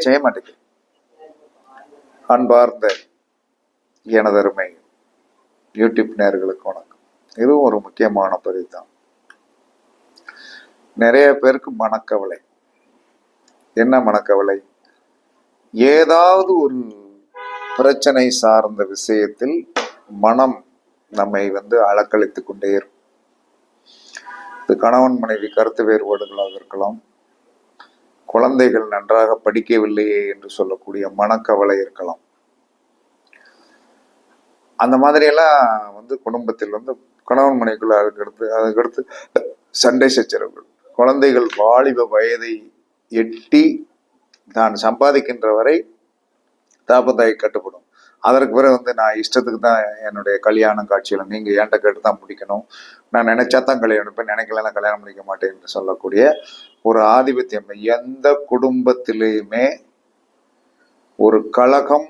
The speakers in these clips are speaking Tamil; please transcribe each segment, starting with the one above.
செய்ய மாட்டேங்குது அன்பார்ந்த எனதருமை யூடியூப் நேர்களுக்கு வணக்கம். இதுவும் ஒரு முக்கியமான பதிவு தான். நிறைய பேருக்கு மனக்கவலை. என்ன மனக்கவலை? ஏதாவது ஒரு பிரச்சனை சார்ந்த விஷயத்தில் மனம் நம்மை வந்து அளக்களித்து கொண்டே இருக்கும். இது கணவன் மனைவி கருத்து வேறுபாடுகளாக இருக்கலாம். குழந்தைகள் நன்றாக படிக்கவில்லையே என்று சொல்லக்கூடிய மனக்கவலை இருக்கலாம். அந்த மாதிரியெல்லாம் வந்து குடும்பத்தில் வந்து கணவன் மனைக்குள்ள அதுக்கடுத்து அதுக்கடுத்து சண்டை சச்சரவுகள். குழந்தைகள் வாலிப வயதை எட்டி தான் சம்பாதிக்கின்ற வரை தாப்பத்தாய் கட்டுப்படும். அதற்கு பிறகு வந்து நான் இஷ்டத்துக்கு தான் என்னுடைய கல்யாணம் காட்சியில் நீங்கள் என்கிட்ட கேட்டு தான் பிடிக்கணும். நான் நினைச்சா தான் கல்யாணம் பண்ணிப்பேன் நினைக்கலன்னா கல்யாணம் பண்ணிக்க மாட்டேன் என்று சொல்லக்கூடிய ஒரு ஆதிபத்தியம். எந்த குடும்பத்திலேயுமே ஒரு கழகம்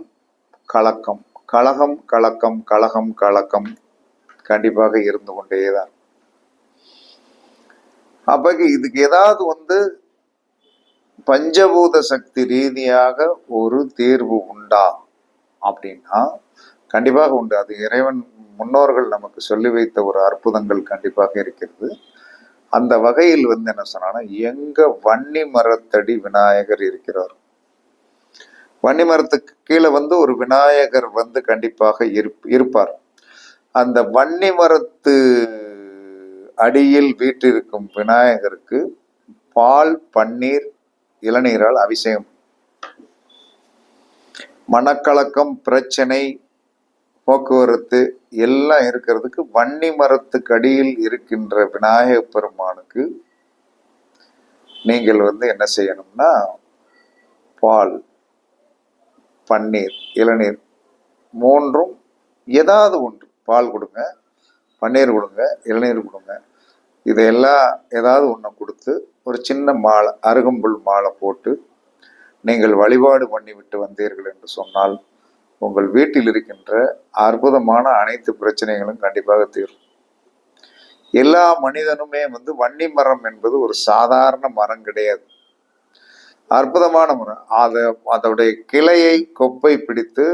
கலக்கம் கழகம் கலக்கம் கழகம் கலக்கம் கண்டிப்பாக இருந்து கொண்டே தான். அப்ப இதுக்கு ஏதாவது வந்து பஞ்சபூத சக்தி ரீதியாக ஒரு தீர்வு உண்டா அப்படின்னா கண்டிப்பாக உண்டு. அது இறைவன் முன்னோர்கள் நமக்கு சொல்லி வைத்த ஒரு அற்புதங்கள் கண்டிப்பாக இருக்கிறது. அந்த வகையில் வந்து என்ன சொன்னான்னா எங்க வன்னி மரத்தடி விநாயகர் இருக்கிறார். வன்னி மரத்துக்கு கீழே வந்து ஒரு விநாயகர் வந்து கண்டிப்பாக இருப் இருப்பார். அந்த வன்னி மரத்து அடியில் வீற்றிருக்கும் விநாயகருக்கு பால் பன்னீர் இளநீரால் அபிஷேகம். மனக்கலக்கம் பிரச்சனை போக்குவரத்து எல்லாம் இருக்கிறதுக்கு வன்னி மரத்துக்கு அடியில் இருக்கின்ற விநாயக பெருமானுக்கு நீங்கள் வந்து என்ன செய்யணும்னா பால் பன்னீர் இளநீர் மூன்றும் ஏதாவது ஒன்று. பால் கொடுங்க பன்னீர் கொடுங்க இளநீர் கொடுங்க. இதையெல்லாம் ஏதாவது ஒன்று கொடுத்து ஒரு சின்ன மாலை அருகம்புல் மாலை போட்டு நீங்கள் வழிபாடு பண்ணிவிட்டு வந்தீர்கள் என்று சொன்னால் உங்கள் வீட்டில் இருக்கின்ற அற்புதமான அனைத்து பிரச்சனைகளும் கண்டிப்பாக தீரும். எல்லா மனிதனுமே வந்து வன்னி மரம் என்பது ஒரு சாதாரண மரம் கிடையாது. அற்புதமான மரம். அதை அதோடைய கிளையை கொப்பை பிடித்து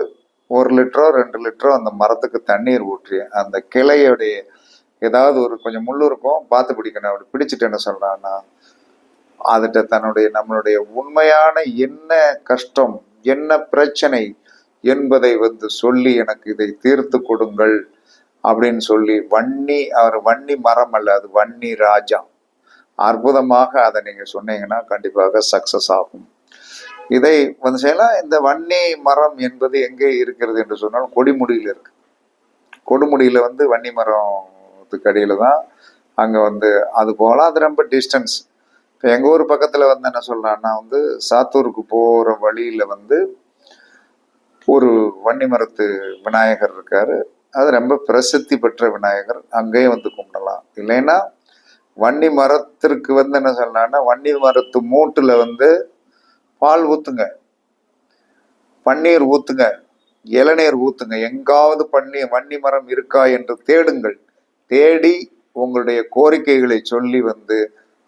ஒரு லிட்டரோ ரெண்டு லிட்டரோ அந்த மரத்துக்கு தண்ணீர் ஊற்றி அந்த கிளையுடைய ஏதாவது ஒரு கொஞ்சம் முள்ளு இருக்கும் பார்த்து பிடிக்கணும். அப்படி பிடிச்சிட்டு என்ன சொல்றான்னா அதுகிட்ட தன்னுடைய நம்மளுடைய உண்மையான என்ன கஷ்டம் என்ன பிரச்சனை என்பதை வந்து சொல்லி எனக்கு இதை தீர்த்து கொடுங்கள் அப்படின்னு சொல்லி வன்னி அவர் வன்னி மரம் அல்ல அது வன்னி ராஜா. அற்புதமாக அதை நீங்க சொன்னீங்கன்னா கண்டிப்பாக சக்சஸ் ஆகும். இதை வந்து செய்யலாம். இந்த வன்னி மரம் என்பது எங்கே இருக்கிறது என்று சொன்னால் கொடிமுடியில் இருக்கு. கொடுமுடியில வந்து வன்னி மரத்துக்கு அடியில் தான் அங்கே வந்து அது போகலாம் அது ரொம்ப டிஸ்டன்ஸ் இப்போ எங்கள் ஊர் பக்கத்தில் வந்து என்ன சொல்லலாம்னா வந்து சாத்தூருக்கு போகிற வழியில் வந்து ஒரு வன்னி மரத்து விநாயகர் இருக்காரு. அது ரொம்ப பிரசித்தி பெற்ற விநாயகர். அங்கேயும் வந்து கும்பிடலாம். இல்லைன்னா வன்னி மரத்திற்கு வந்து என்ன சொல்லலாம்னா வன்னி மரத்து மூட்டில் வந்து பால் ஊற்றுங்க பன்னீர் ஊற்றுங்க இளநீர் ஊற்றுங்க எங்காவது பண்ணி வன்னி மரம் இருக்கா என்று தேடுங்கள். தேடி உங்களுடைய கோரிக்கைகளை சொல்லி வந்து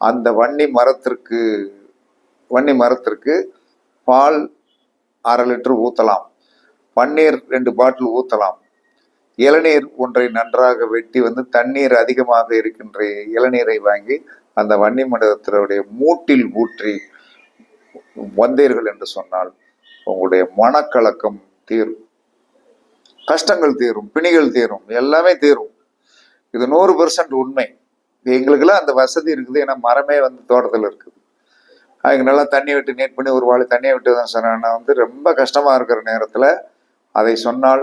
அந்த வன்னி மரத்திற்கு வன்னி மரத்திற்கு பால் அரை லிட்டர் ஊற்றலாம் பன்னீர் ரெண்டு பாட்டில் ஊற்றலாம் இளநீர் ஒன்றை நன்றாக வெட்டி வந்து தண்ணீர் அதிகமாக இருக்கின்ற இளநீரை வாங்கி அந்த வன்னி மண்டலத்தினுடைய மூட்டில் ஊற்றி வந்தீர்கள் என்று சொன்னால் உங்களுடைய மனக்கலக்கம் தீரும். கஷ்டங்கள் தீரும் பிணிகள் தீரும் எல்லாமே தீரும். இது நூறு பெர்சன்ட் உண்மை. எங்களுக்கெல்லாம் அந்த வசதி இருக்குது ஏன்னா மரமே வந்து தோட்டத்தில் இருக்குது. அவங்க நல்லா தண்ணி விட்டு நீட் பண்ணி ஒரு வாழை தண்ணியை விட்டு தான் சொன்னா வந்து ரொம்ப கஷ்டமாக இருக்கிற நேரத்தில் அதை சொன்னால்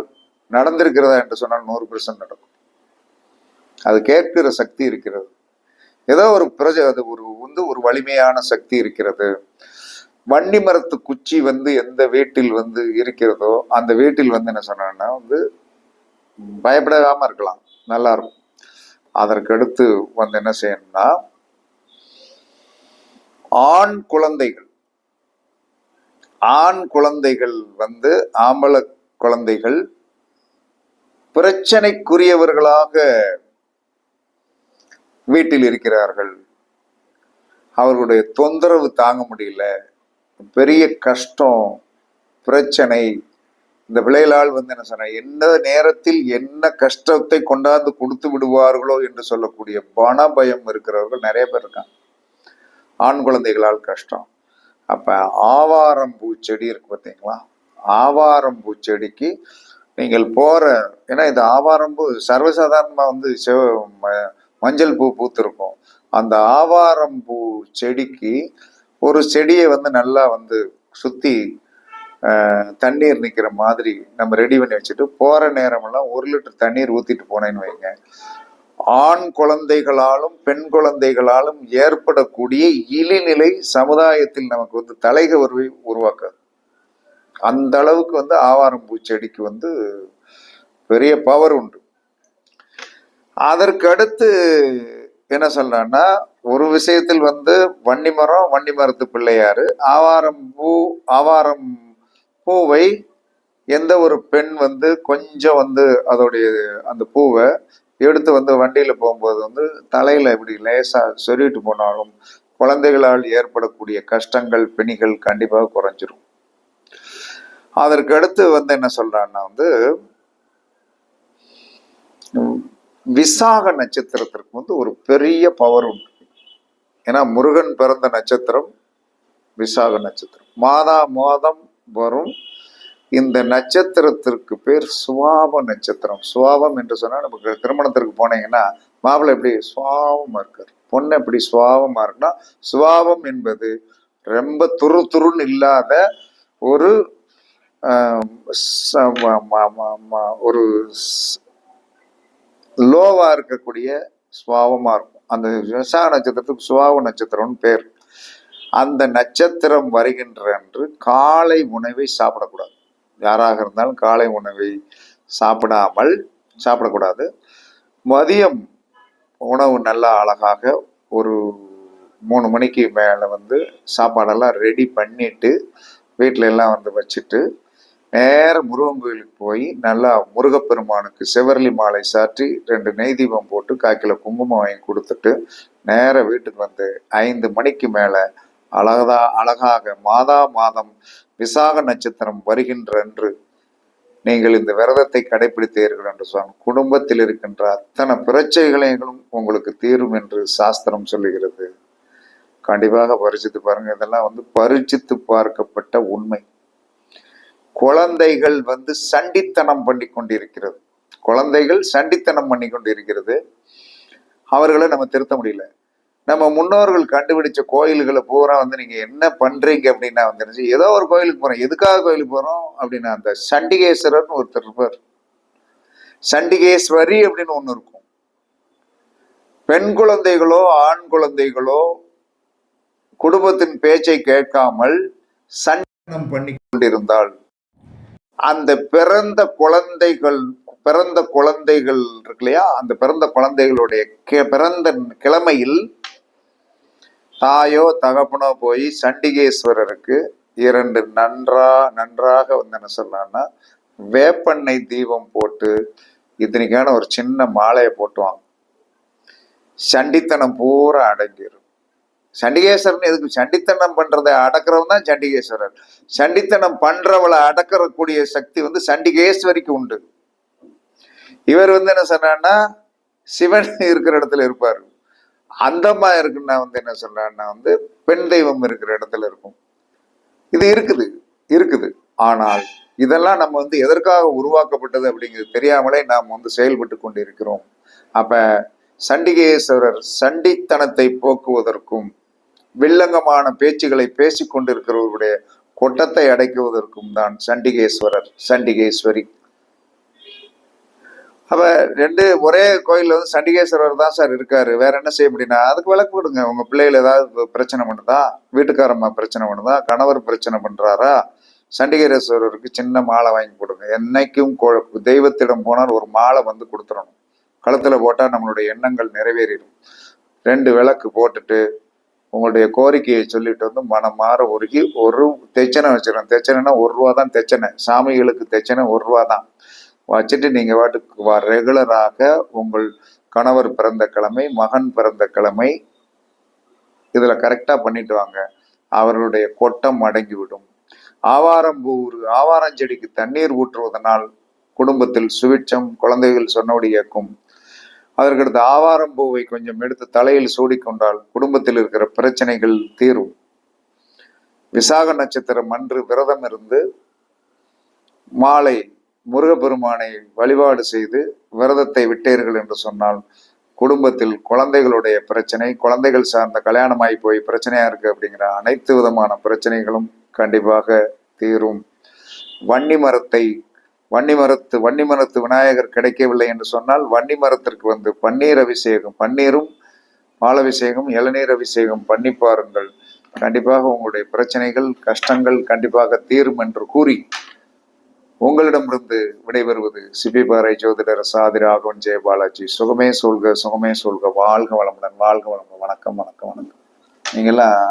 நடந்திருக்கிறதா என்று சொன்னால் நூறு பெர்சன்ட் நடக்கும். அது கேட்கிற சக்தி இருக்கிறது. ஏதோ ஒரு பிரஜ அது ஒரு வந்து ஒரு வலிமையான சக்தி இருக்கிறது. வண்டி மரத்து குச்சி வந்து எந்த வீட்டில் வந்து இருக்கிறதோ அந்த வீட்டில் வந்து என்ன சொன்னா வந்து பயப்படாம இருக்கலாம். நல்லா இருக்கும். அதற்கடுத்து வந்து என்ன செய்யணும்னா ஆண் குழந்தைகள் ஆண் குழந்தைகள் வந்து ஆம்பள குழந்தைகள் பிரச்சனைக்குரியவர்களாக வீட்டில் இருக்கிறார்கள். அவர்களுடைய தொந்தரவு தாங்க முடியல. பெரிய கஷ்டம் பிரச்சனை. இந்த பிள்ளைகளால் வந்து என்ன சொன்ன எந்த நேரத்தில் என்ன கஷ்டத்தை கொண்டாந்து கொடுத்து விடுவார்களோ? என்று சொல்லக்கூடிய பண பயம் இருக்கிறவர்கள் நிறைய பேர் இருக்காங்க. ஆண் குழந்தைகளால் கஷ்டம். அப்ப ஆவாரம் பூச்செடி இருக்கு பார்த்தீங்களா? ஆவாரம்பூ செடிக்கு நீங்கள் போற ஏன்னா இது ஆவாரம்பூ சர்வசாதாரணமா வந்து சிவ ம- மஞ்சள் பூ பூத்திருக்கும். அந்த ஆவாரம்பூ செடிக்கு ஒரு செடியை வந்து நல்லா வந்து சுத்தி தண்ணீர் நிற்கிற மாதிரி நம்ம ரெடி பண்ணி வச்சுட்டு போற நேரமெல்லாம் ஒரு லிட்டர் தண்ணீர் ஊத்திட்டு போனேன்னு வைங்க. ஆண் குழந்தைகளாலும் பெண் குழந்தைகளாலும் ஏற்படக்கூடிய இழிநிலை சமுதாயத்தில் நமக்கு வந்து தலைகவர்வை உருவாக்காது. அந்த அளவுக்கு வந்து ஆவாரம் பூச்செடிக்கு வந்து பெரிய பவர் உண்டு. அதற்கடுத்து என்ன சொல்றான்னா ஒரு விஷயத்தில் வந்து வன்னி மரம் வன்னி மரத்து பிள்ளையாரு. ஆவாரம் பூ ஆவாரம் பூவை எந்த ஒரு பெண் வந்து கொஞ்சம் வந்து அதோடைய அந்த பூவை எடுத்து வந்து வண்டியில போகும்போது வந்து தலையில இப்படி லேசா சொருகிட்டு போனாலும் குழந்தைகளால் ஏற்படக்கூடிய கஷ்டங்கள் பிணிகள் கண்டிப்பாக குறைஞ்சிரும். அதற்கு அடுத்து வந்து என்ன சொல்றான்னா வந்து விசாக நட்சத்திரத்திற்கு வந்து ஒரு பெரிய பவர் உண்டு. ஏன்னா முருகன் பிறந்த நட்சத்திரம் விசாக நட்சத்திரம். மாதா மாதம் வரும். இந்த நட்சத்திரத்திற்கு பேர் சுவாப நட்சத்திரம். சுவாபம் என்று சொன்னால் நமக்கு திருமணத்திற்கு போனீங்கன்னா மாப்பிள்ளை எப்படி சுவாபமாக இருக்கார். பொண்ணு எப்படி சுவாபமாக இருக்குன்னா சுவாபம் என்பது ரொம்ப துரு துருன்னு இல்லாத ஒரு ஒரு லோவாக இருக்கக்கூடிய சுவாவமாக இருக்கும். அந்த விவசாய நட்சத்திரத்துக்கு சுவாவ நட்சத்திரம்னு பேர். அந்த நட்சத்திரம் வருகின்ற அன்று காலை உணவை சாப்பிடக்கூடாது. யாராக இருந்தாலும் காலை உணவை சாப்பிடாமல் சாப்பிடக்கூடாது. மதியம் உணவு நல்லா அழகாக ஒரு மூணு மணிக்கு மேலே வந்து சாப்பாடெல்லாம் ரெடி பண்ணிட்டு வீட்டில எல்லாம் வந்து வச்சுட்டு நேர முருகன் கோயிலுக்கு போய் நல்லா முருகப்பெருமானுக்கு செவரளி மாலை சாற்றி ரெண்டு நெய் தீபம் போட்டு காக்கில குங்குமம் வாங்கி கொடுத்துட்டு நேர வீட்டுக்கு வந்து ஐந்து மணிக்கு மேலே அழகதா அழகாக மாதா மாதம் விசாக நட்சத்திரம் வருகின்ற அன்று நீங்கள் இந்த விரதத்தை கடைபிடித்தீர்கள் என்று சொன்ன குடும்பத்தில் இருக்கின்ற அத்தனை பிரச்சனைகளையும் உங்களுக்கு தீரும் என்று சாஸ்திரம் சொல்லுகிறது. கண்டிப்பாக பரிசித்து பாருங்க. இதெல்லாம் வந்து பரிசித்து பார்க்கப்பட்ட உண்மை. குழந்தைகள் வந்து சண்டித்தனம் பண்ணி கொண்டிருக்கிறது. குழந்தைகள் சண்டித்தனம் பண்ணி கொண்டிருக்கிறது. அவர்களை நம்ம திருத்த முடியல. நம்ம முன்னோர்கள் கண்டுபிடிச்ச கோயில்களை பூரா வந்து நீங்க என்ன பண்றீங்க அப்படின்னா வந்துருச்சு ஏதோ ஒரு கோயிலுக்கு போறோம். எதுக்காக கோயிலுக்கு போறோம் அப்படின்னா அந்த சண்டிகேஸ்வரர்னு ஒருத்தர் இருப்பார். சண்டிகேஸ்வரி அப்படின்னு ஒண்ணு இருக்கும். பெண் குழந்தைகளோ ஆண் குழந்தைகளோ குடும்பத்தின் பேச்சை கேட்காமல் சண்டனம் பண்ணி கொண்டிருந்தாள் அந்த பிறந்த குழந்தைகள் பிறந்த குழந்தைகள் இருக்கு இல்லையா? அந்த பிறந்த குழந்தைகளுடைய பிறந்த கிழமையில் தாயோ தகப்பனோ போய் சண்டிகேஸ்வரருக்கு இரண்டு நன்றா நன்றாக வந்து என்ன சொல்லலாம்னா வேப்பெண்ணெய் தீபம் போட்டு இத்தனைக்கான ஒரு சின்ன மாலையை போட்டுவாங்க. சண்டித்தனம் பூரா அடங்கிடும் சண்டிகேஸ்வரன் எதுக்கு? சண்டித்தனம் பண்றதை அடக்கிறவன் தான் சண்டிகேஸ்வரர் சண்டித்தனம் பண்றவளை அடக்கறக்கூடிய சக்தி வந்து சண்டிகேஸ்வரிக்கு உண்டு. இவர் வந்து என்ன சொன்னான்னா சிவன் இருக்கிற இடத்துல இருப்பார். அந்தமா இருக்குன்னா வந்து என்ன சொல்றான்னா வந்து பெண் தெய்வம் இருக்கிற இடத்துல இருக்கும். இது இருக்குது இருக்குது. ஆனால் இதெல்லாம் நம்ம வந்து எதற்காக உருவாக்கப்பட்டது அப்படிங்கிறது தெரியாமலே நாம் வந்து செயல்பட்டு கொண்டிருக்கிறோம். அப்ப சண்டிகேஸ்வரர் சண்டித்தனத்தை போக்குவதற்கும் வில்லங்கமான பேச்சுகளை பேசி கொண்டிருக்கிறவருடைய கொட்டத்தை அடைக்குவதற்கும் தான் சண்டிகேஸ்வரர் சண்டிகேஸ்வரி. அப்ப ரெண்டு ஒரே கோயில்ல வந்து சண்டிகேஸ்வரர் தான் சார் இருக்காரு. வேற என்ன செய்ய முடியும்னா அதுக்கு விளக்கு கொடுங்க. உங்க பிள்ளைகள் ஏதாவது பிரச்சனை பண்ணுதா? வீட்டுக்காரம்மா பிரச்சனை பண்ணுதா? கணவர் பிரச்சனை பண்றாரா? சண்டிகேஸ்வரருக்கு சின்ன மாலை வாங்கி கொடுங்க. என்னைக்கும் கோ- தெய்வத்திடம் போனால் ஒரு மாலை வந்து கொடுத்துடணும். கழுத்தில் போட்டா நம்மளுடைய எண்ணங்கள் நிறைவேறிடும். ரெண்டு விளக்கு போட்டுட்டு உங்களுடைய கோரிக்கையை சொல்லிட்டு வந்து மனமாற உருகி ஒரு தெச்சனை வச்சிடணும் தெச்சனைனா ஒரு ரூபா தான் தெச்சனை. சாமிகளுக்கு தெச்சனை ஒரு ரூபா தான். வச்சுட்டு நீங்க வாட்டுக்கு ரெகுலராக உங்கள் கணவர் பிறந்த கிழமை மகன் பிறந்த கிழமை இதுல கரெக்டா பண்ணிட்டு வாங்க. அவர்களுடைய கொட்டம் அடங்கிவிடும். ஆவாரம் செடிக்கு தண்ணீர் ஊற்றுவதனால் குடும்பத்தில் சுவிட்சம் குழந்தைகள் சொன்னபடி இயக்கும். அதற்கடுத்து ஆவாரம்பூவை கொஞ்சம் எடுத்து தலையில் சூடிக்கொண்டால் குடும்பத்தில் இருக்கிற பிரச்சனைகள் தீரும். விசாக நட்சத்திரம் அன்று விரதம் இருந்து மாலை முருகப்பெருமானை வழிபாடு செய்து விரதத்தை விட்டீர்கள் என்று சொன்னால் குடும்பத்தில் குழந்தைகளுடைய பிரச்சனை குழந்தைகள் சார்ந்த கல்யாணமாகி போய் பிரச்சனையா இருக்கு அப்படிங்கிற அனைத்து விதமான பிரச்சனைகளும் கண்டிப்பாக தீரும். வன்னி மரத்தை வன்னி மரத்து வன்னி மரத்து விநாயகர் கிடைக்கவில்லை என்று சொன்னால் வன்னி மரத்திற்கு வந்து பன்னீர் அபிஷேகம் பன்னீரும் பால் அபிஷேகம் இளநீர் அபிஷேகம் பண்ணி பாருங்கள். கண்டிப்பாக உங்களுடைய பிரச்சனைகள் கஷ்டங்கள் கண்டிப்பாக தீரும் என்று கூறி உங்களிடமிருந்து விடைபெறுவது சிபிபாறை ஜோதிடர் சாதி ராகவன் ஜெயபாலாஜி சுகமே சொல்க சுகமே சொல்க வாழ்க வளமுடன் வாழ்க வளமுடன். வணக்கம் வணக்கம் வணக்கம். நீங்கள்லாம்